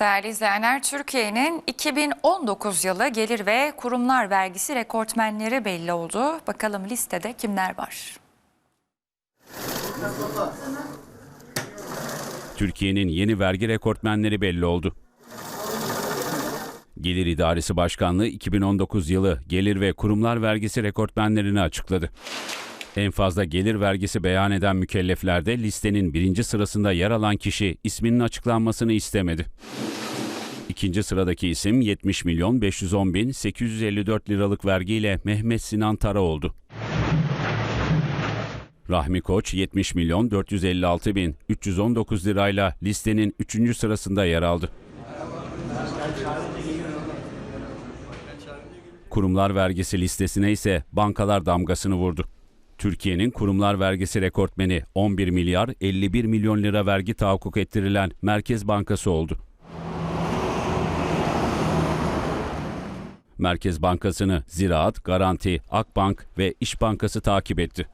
Değerli izleyenler, Türkiye'nin 2019 yılı gelir ve kurumlar vergisi rekortmenleri belli oldu. Bakalım listede kimler var? Türkiye'nin yeni vergi rekortmenleri belli oldu. Gelir İdaresi Başkanlığı 2019 yılı gelir ve kurumlar vergisi rekortmenlerini açıkladı. En fazla gelir vergisi beyan eden mükelleflerde listenin birinci sırasında yer alan kişi isminin açıklanmasını istemedi. İkinci sıradaki isim 70 milyon 510 bin 854 liralık vergiyle Mehmet Sinan Tara oldu. Rahmi Koç 70 milyon 456 bin 319 lirayla listenin 3. sırasında yer aldı. Kurumlar vergisi listesine ise bankalar damgasını vurdu. Türkiye'nin kurumlar vergisi rekortmeni 11 milyar 51 milyon lira vergi tahakkuk ettirilen Merkez Bankası oldu. Merkez Bankası'nı Ziraat, Garanti, Akbank ve İş Bankası takip etti.